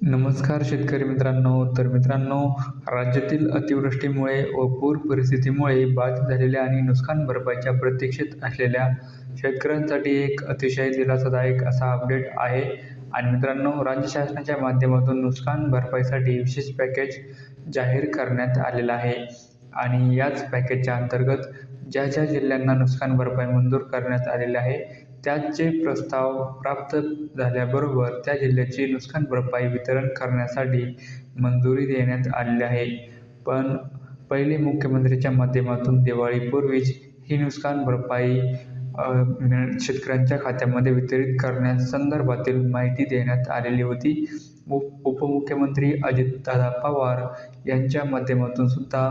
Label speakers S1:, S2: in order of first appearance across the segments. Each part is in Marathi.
S1: नमस्कार शेतकरी मित्रांनो. तर मित्रांनो राज्यातील अतिवृष्टीमुळे व पूर परिस्थितीमुळे बाधित झालेल्या आणि नुकसान भरपाईच्या प्रतीक्षेत असलेल्या शेतकऱ्यांसाठी एक अतिशय दिलासादायक असा अपडेट आहे. आणि मित्रांनो राज्य शासनाच्या माध्यमातून नुकसान भरपाईसाठी विशेष पॅकेज जाहीर करण्यात आलेला आहे. आणि याच पॅकेजच्या अंतर्गत ज्या ज्या जिल्ह्यांना नुकसान भरपाई मंजूर करण्यात आलेली आहे त्याचे प्रस्ताव प्राप्त झाल्याबरोबर त्या जिल्ह्याची नुकसान भरपाई वितरण करण्यासाठी मंजुरी देण्यात आलेली आहे. पण पहिले मुख्यमंत्रीच्या माध्यमातून दिवाळीपूर्वीच ही नुकसान भरपाई शेतकऱ्यांच्या खात्यामध्ये वितरित करण्यासंदर्भातील माहिती देण्यात आलेली होती. उप उपमुख्यमंत्री अजितदादा पवार यांच्या माध्यमातून सुद्धा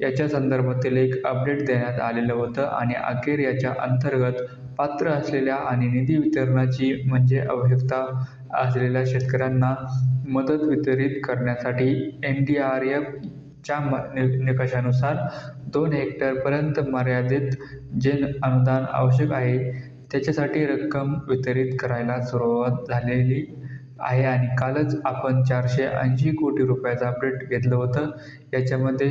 S1: याच्या संदर्भातील एक अपडेट देण्यात आलेलं होतं आणि अखेर याच्या अंतर्गत पात्र असलेल्या आणि निधी वितरणाची म्हणजे आवश्यकता असलेल्या शेतकऱ्यांना मदत वितरित करण्यासाठी एन डी आर एफच्या म नि निकषानुसार दोन हेक्टरपर्यंत मर्यादित जे अनुदान आवश्यक आहे. त्याच्यासाठी रक्कम वितरित करायला सुरुवात झालेली आहे आणि कालच आपण चारशे ऐंशी कोटी रुपयाचं अपडेट घेतलं होतं. याच्यामध्ये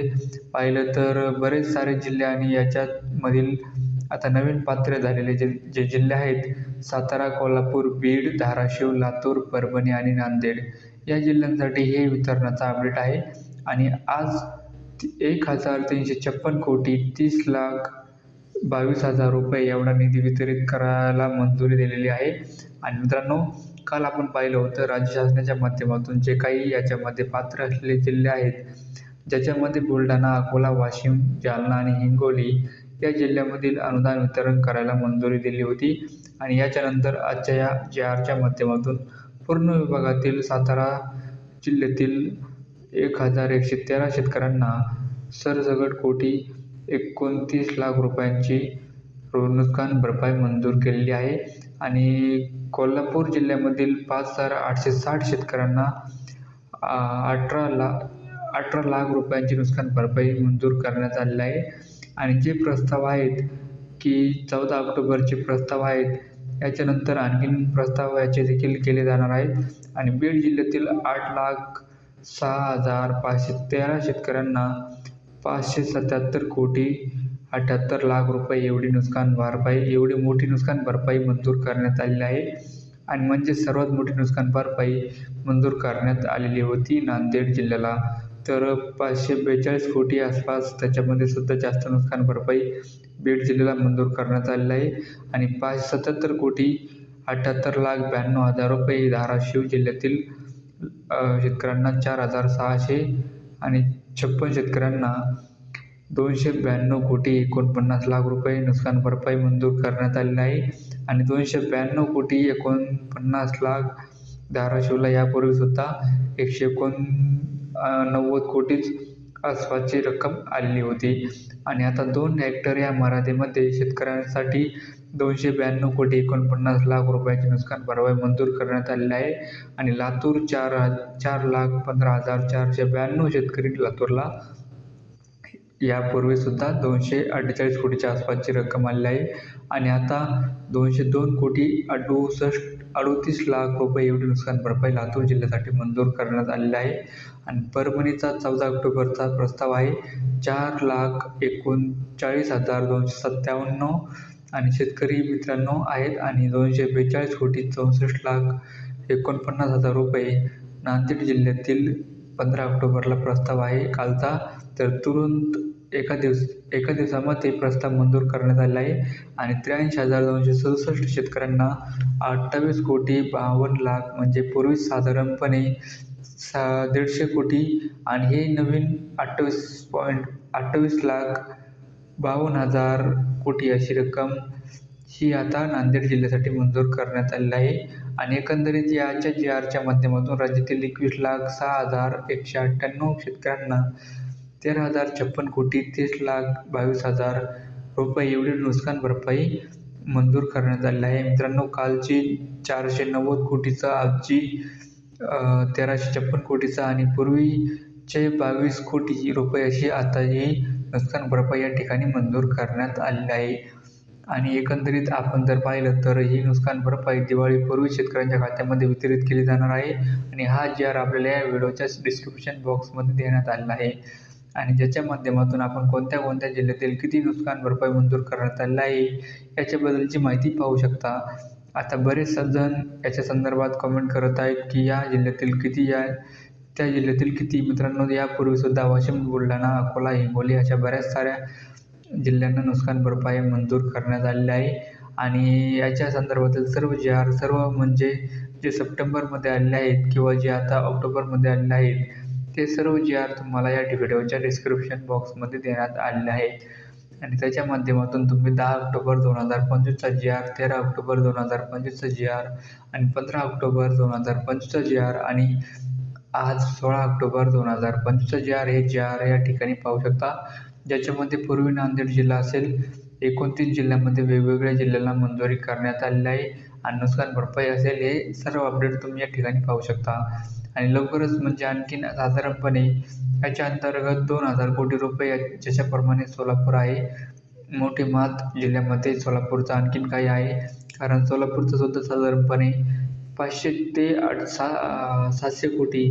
S1: पाहिलं तर बरेच सारे जिल्हे आणि याच्यामधील आता नवीन पात्र झालेले जे जे जिल्हे आहेत सातारा कोल्हापूर बीड धाराशिव लातूर परभणी आणि नांदेड. या जिल्ह्यांसाठी हे वितरणाचा अपडेट आहे. आणि आज एक हजार तीनशे छप्पन कोटी तीस लाख बावीस हजार रुपये एवढा निधी वितरित करायला मंजुरी दिलेली आहे. आणि मित्रांनो काल आपण पाहिलं होतं राज्य शासनाच्या माध्यमातून जे काही याच्यामध्ये पात्र असलेले जिल्हे आहेत ज्याच्यामध्ये बुलढाणा अकोला वाशिम जालना आणि हिंगोली या जिल्ह्यामधील अनुदान वितरण करायला मंजुरी दिली होती. आणि याच्यानंतर आजच्या या जे आरच्या माध्यमातून पूर्ण विभागातील सातारा जिल्ह्यातील एक हजार एकशे तेरा शेतकऱ्यांना सरसगट कोटी एकोणतीस लाख रुपयांची नुकसान भरपाई मंजूर केलेली आहे. आणि कोल्हापूर जिल्ह्यामधील पाच हजार आठशे साठ शेतकऱ्यांना अठरा लाख अठरा लाख रुपयांची नुकसान भरपाई मंजूर करण्यात आलेली आहे. आणि जे प्रस्ताव आहेत की चौदा ऑक्टोबरचे प्रस्ताव आहेत याच्यानंतर आणखीन प्रस्ताव याचे देखील केले जाणार आहेत. आणि बीड जिल्ह्यातील आठ लाख सहा हजार पाचशे तेरा शेतकऱ्यांना पाचशे सत्याहत्तर कोटी अठ्ठ्याहत्तर लाख रुपये एवढी नुकसान भरपाई एवढी मोठी नुकसान भरपाई मंजूर करण्यात आलेली आहे. आणि म्हणजे सर्वात मोठी नुकसान भरपाई मंजूर करण्यात आलेली होती नांदेड जिल्ह्याला. तर पाचशे बेचाळीस कोटी आसपास त्याच्यामध्ये सुद्धा जास्त नुकसान भरपाई बीड जिल्ह्याला मंजूर करण्यात आलेलं आहे. आणि पाच सत्याहत्तर कोटी अठ्ठ्याहत्तर लाख ब्याण्णव हजार रुपये धाराशिव जिल्ह्यातील शेतकऱ्यांना चार हजार सहाशे आणि छप्पन शेतकऱ्यांना दोनशे ब्याण्णव कोटी एकोणपन्नास लाख रुपये नुकसान भरपाई मंजूर करण्यात आलेली आहे. आणि दोनशे ब्याण्णव कोटी एकोणपन्नास लाख धाराशिवला यापूर्वीसुद्धा एकशे एकोण नव्वद कोटीच आसपासची रक्कम आलेली होती. आणि आता दोन हेक्टर या मराठीमध्ये शेतकऱ्यांसाठी दोनशे ब्याण्णव कोटी एकोणपन्नास लाख रुपयाचे नुकसान भरपाई मंजूर करण्यात आलेले आहे. आणि लातूर चार चार लाख पंधरा हजार चारशे ब्याण्णव शेतकरी लातूरला यापूर्वीसुद्धा दोनशे अठ्ठेचाळीस कोटीच्या आसपासची रक्कम आलेली आहे. आणि आता दोनशे दोन कोटी अडुसष्ट अडतीस लाख रुपये एवढी नुकसान भरपाई लातूर जिल्ह्यासाठी मंजूर करण्यात आलेली आहे. आणि परभणीचा चौदा ऑक्टोबरचा प्रस्ताव आहे. चार लाख एकोणचाळीस हजार दोनशे सत्त्याण्णव आणि शेतकरी मित्रांनो आहेत आणि दोनशे बेचाळीस कोटी चौसष्ट लाख एकोणपन्नास हजार रुपये नांदेड जिल्ह्यातील पंधरा ऑक्टोबरला प्रस्ताव आहे. कालचा तर तुरंत एका दिवस एका दिवसामध्ये प्रस्ताव मंजूर करण्यात आलेला आहे. आणि त्र्याऐंशी हजार दोनशे सदुसष्ट शेतकऱ्यांना अठ्ठावीस कोटी बावन्न लाख म्हणजे पूर्वी साधारणपणे सा दीडशे कोटी आणि हे नवीन अठ्ठावीस पॉईंट अठ्ठावीस लाख बावन्न हजार कोटी अशी रक्कम ही आता नांदेड जिल्ह्यासाठी मंजूर करण्यात आलेली आहे. आणि एकंदरीत याच्या जी आरच्या माध्यमातून राज्यातील एकवीस लाख सहा हजार एकशे अठ्ठ्याण्णव शेतकऱ्यांना तेरा हजार छप्पन कोटी तीस लाख बावीस हजार रुपये एवढी नुकसान भरपाई मंजूर करण्यात आलेली आहे. मित्रांनो कालची चारशे नव्वद कोटीचा आजची तेराशे छप्पन कोटीचा आणि पूर्वीचे बावीस कोटी रुपये अशी आता ही नुकसान भरपाई या ठिकाणी मंजूर करण्यात आलेली आहे. आणि एकंदरीत आपण जर पाहिलं तर ही नुकसान भरपाई दिवाळीपूर्वी शेतकऱ्यांच्या खात्यामध्ये वितरित केली जाणार आहे. आणि हा जी आर आपल्याला या व्हिडिओच्या डिस्क्रिप्शन बॉक्समध्ये देण्यात आलेला आहे. आणि ज्याच्या माध्यमातून आपण कोणत्या कोणत्या जिल्ह्यातील किती नुकसान भरपाई मंजूर करण्यात आलेलं आहे याच्याबद्दलची माहिती पाहू शकता. आता बरेच जण याच्या संदर्भात कमेंट करत आहेत की या जिल्ह्यातील किती या त्या जिल्ह्यातील किती मित्रांनो यापूर्वीसुद्धा वाशिम बुलढाणा अकोला हिंगोली अशा बऱ्याच साऱ्या जिल्ह्यांना नुकसान भरपाई मंजूर करण्यात आलेली आहे. आणि याच्या संदर्भातील सर्व जे आर सर्व म्हणजे जे सप्टेंबरमध्ये आलेले आहेत किंवा जे आता ऑक्टोबरमध्ये आलेले आहेत ते सर्व जे आर तुम्हाला या व्हिडिओच्या डिस्क्रिप्शन बॉक्समध्ये देण्यात आलेले आहेत. आणि त्याच्या माध्यमातून तुम्ही दहा ऑक्टोबर दोन हजार पंचवीसचा जी आर तेरा ऑक्टोबर दोन हजार पंचवीसचा जी आर आणि पंधरा ऑक्टोबर दोन हजार पंचवीसचा जी आर आणि आज सोळा ऑक्टोबर दोन हजार पंचवीसचा जी आर हे जी आर या ठिकाणी पाहू शकता. ज्याच्यामध्ये पूर्वी नांदेड जिल्हा असेल एकोणतीस जिल्ह्यामध्ये वेगवेगळ्या जिल्ह्याला मंजुरी करण्यात आलेली आहे. आणि नुकसान भरपाई असेल हे सर्व अपडेट तुम्ही या ठिकाणी पाहू शकता. आणि लवकरच म्हणजे आणखीन साधारणपणे याच्या अंतर्गत दोन हजार कोटी रुपये ज्याच्याप्रमाणे सोलापूर आहे. मोठे मात जिल्ह्यामध्ये सोलापूरचं आणखीन काही आहे. कारण सोलापूरचं सुद्धा साधारणपणे पाचशे ते आठ सा सातशे कोटी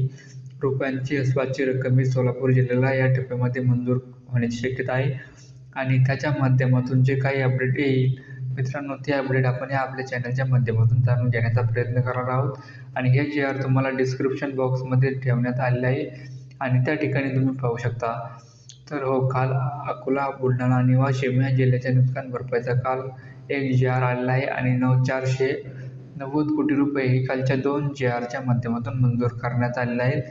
S1: रुपयांची अस्वाची रक्कम ही सोलापूर जिल्ह्याला या टप्प्यामध्ये मंजूर होण्याची शक्यता आहे. आणि त्याच्या माध्यमातून जे काही अपडेट येईल मित्रांनो ते अपडेट आपण या आपल्या चॅनलच्या माध्यमातून जाणून घेण्याचा प्रयत्न करणार आहोत. आणि हे जे आर तुम्हाला डिस्क्रिप्शन बॉक्समध्ये ठेवण्यात आलेले आहे आणि त्या ठिकाणी तुम्ही पाहू शकता. तर हो काल अकोला बुलढाणा आणि वाशिम या जिल्ह्याच्या नुकसान भरपाईचा काल एक जे आर आलेला आहे आणि नऊ चारशे नव्वद कोटी रुपये ही कालच्या दोन जे आरच्या माध्यमातून मंजूर करण्यात आलेले आहेत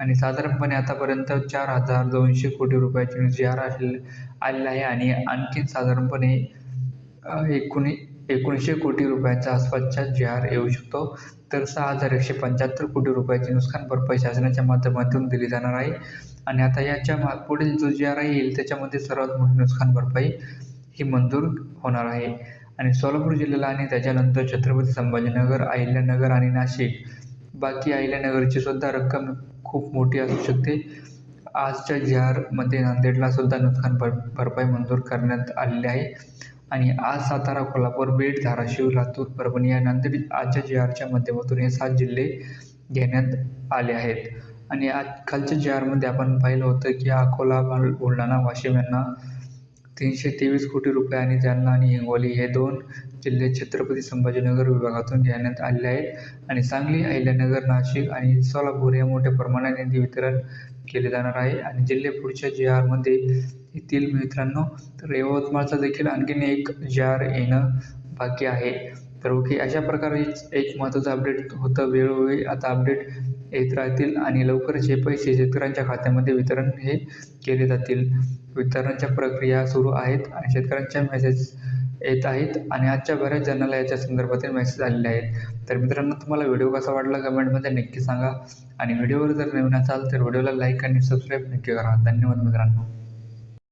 S1: आणि साधारणपणे आतापर्यंत चार हजार दोनशे कोटी रुपयाचे जी आर आलेला आहे आणि आणखीन साधारणपणे एकोणी एकोणीसशे कोटी रुपयाच्या आसपासचा जी आर येऊ शकतो. तर सहा हजार एकशे पंच्याहत्तर कोटी रुपयाची नुकसान भरपाई शासनाच्या माध्यमातून दिली जाणार आहे. आणि आता याच्या मा पुढील जो जी आर येईल त्याच्यामध्ये सर्वात मोठी नुकसान भरपाई ही मंजूर होणार आहे. आणि सोलापूर जिल्ह्याला आणि त्याच्यानंतर छत्रपती संभाजीनगर अहिल्यानगर आणि नाशिक बाकी अहिल्यानगरची सुद्धा रक्कम खूप मोठी असू शकते. आजच्या जी आरमध्ये नांदेडला सुद्धा नुकसान भर भरपाई मंजूर करण्यात आलेली आहे. आणि आज सातारा कोल्हापूर बीड धाराशिव लातूर परभणी या नांदेड आजच्या जे आरच्या माध्यमातून हे सात जिल्हे घेण्यात आले आहेत. आणि आज खालच्या जे आरमध्ये आपण पाहिलं होतं की अकोला बुलढाणा वाशिम यांना तीनशे तेवीस कोटी रुपये आणि जालना आणि हिंगोली हे दोन जिल्हे छत्रपती संभाजीनगर विभागातून घेण्यात आलेले आहेत. आणि सांगली अहिल्यानगर नाशिक आणि सोलापूर या मोठ्या प्रमाणात निधी वितरण केले जाणार आहे. आणि जिल्हे पुढच्या जे आरमध्ये येतील मित्रांनो. तर यवतमाळचा देखील आणखीन एक जे आर येणं बाकी आहे. तर ओके अशा प्रकारे एक महत्त्वाचं अपडेट होतं वेळोवेळी. आता अपडेट येत राहतील आणि लवकरच हे पैसे शेतकऱ्यांच्या खात्यामध्ये वितरण हे केले जातील. वितरणाच्या प्रक्रिया सुरू आहेत आणि शेतकऱ्यांच्या मेसेज येत आहेत आणि आजच्या बऱ्याच जणांना याच्या संदर्भातील मेसेज आलेले आहेत. तर मित्रांनो तुम्हाला व्हिडिओ कसा वाटला कमेंटमध्ये नक्की सांगा. आणि व्हिडिओवर जर नवीन असाल तर व्हिडिओला लाईक आणि सबस्क्राईब नक्की करा. धन्यवाद मित्रांनो.